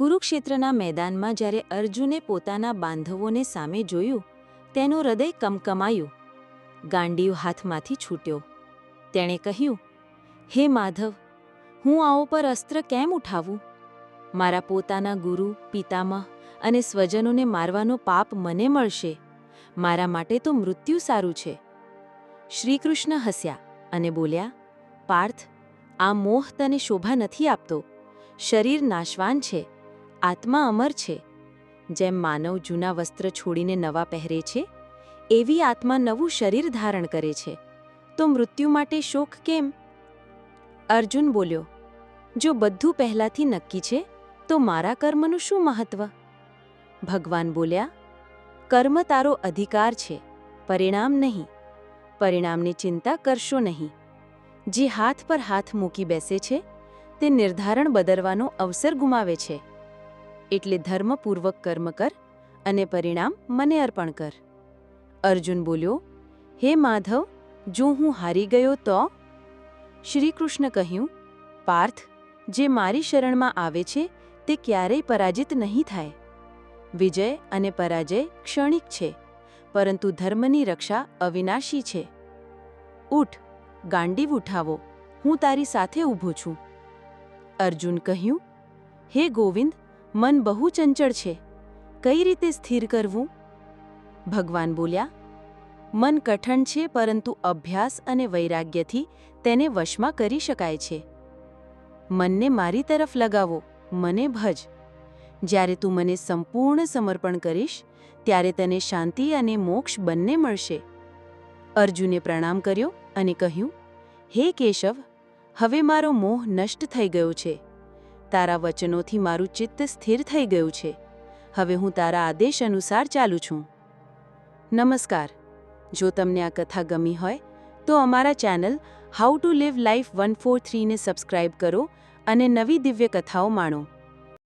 કુરુક્ષેત્રના મેદાનમાં જ્યારે અર્જુને પોતાના બાંધવોને સામે જોયું, તેનું હૃદય કમકમાયું. ગાંડીવ હાથમાંથી છૂટ્યો. તેણે કહ્યું, હે માધવ, હું આઓ પર અસ્ત્ર કેમ ઉઠાવું? મારા પોતાના ગુરુ, પિતામહ અને સ્વજનોને મારવાનો પાપ મને મળશે. મારા માટે તો મૃત્યુ સારું છે. શ્રીકૃષ્ણ હસ્યા અને બોલ્યા, પાર્થ, આ મોહ તને શોભા નથી આપતો. શરીર નાશવાન છે. આત્મા અમર છે. જેમ માનવ જૂના વસ્ત્ર છોડીને નવા પહેરે છે, એવી આત્મા નવું શરીર ધારણ કરે છે. તો મૃત્યુ માટે શોક કેમ? અર્જુન બોલ્યો, જો બધું પહેલાંથી નક્કી છે, તો મારા કર્મનું શું મહત્વ? ભગવાન બોલ્યા, કર્મ તારો અધિકાર છે, પરિણામ નહીં. પરિણામની ચિંતા કરશો નહીં. જે હાથ પર હાથ મૂકી બેસે છે, તે નિર્ધારણ બદલવાનો અવસર ગુમાવે છે. એટલે ધર્મપૂર્વક કર્મ કર અને પરિણામ મને અર્પણ કર. અર્જુન બોલ્યો, હે માધવ, જો હું હારી ગયો તો? શ્રીકૃષ્ણ કહ્યું, પાર્થ, જે મારી શરણમાં આવે છે તે ક્યારેય પરાજિત નહીં થાય. વિજય અને પરાજય ક્ષણિક છે, પરંતુ ધર્મની રક્ષા અવિનાશી છે. ઉઠ, ગાંડીવ ઉઠાવો, હું તારી સાથે ઊભો છું. અર્જુન કહ્યું, હે ગોવિંદ મન બહુ ચંચળ છે. કઈ રીતે સ્થિર કરવું? ભગવાન બોલ્યા, મન કઠણ છે, પરંતુ અભ્યાસ અને વૈરાગ્યથી તેને વશમાં કરી શકાય છે. મનને મારી તરફ લગાવો, મને ભજ. જ્યારે તું મને સંપૂર્ણ સમર્પણ કરીશ, ત્યારે તને શાંતિ અને મોક્ષ બંને મળશે. અર્જુને પ્રણામ કર્યો અને કહ્યું, હે કેશવ, હવે મારો મોહ નષ્ટ થઈ ગયો છે. તારા વચનોથી મારું ચિત્ત સ્થિર થઈ ગયું છે. હવે હું તારા આદેશ અનુસાર ચાલું છું. નમસ્કાર. જો તમને આ કથા ગમી હોય, તો અમારા channel how to live life one four થ્રીને subscribe કરો અને નવી દિવ્ય કથાઓ માણો.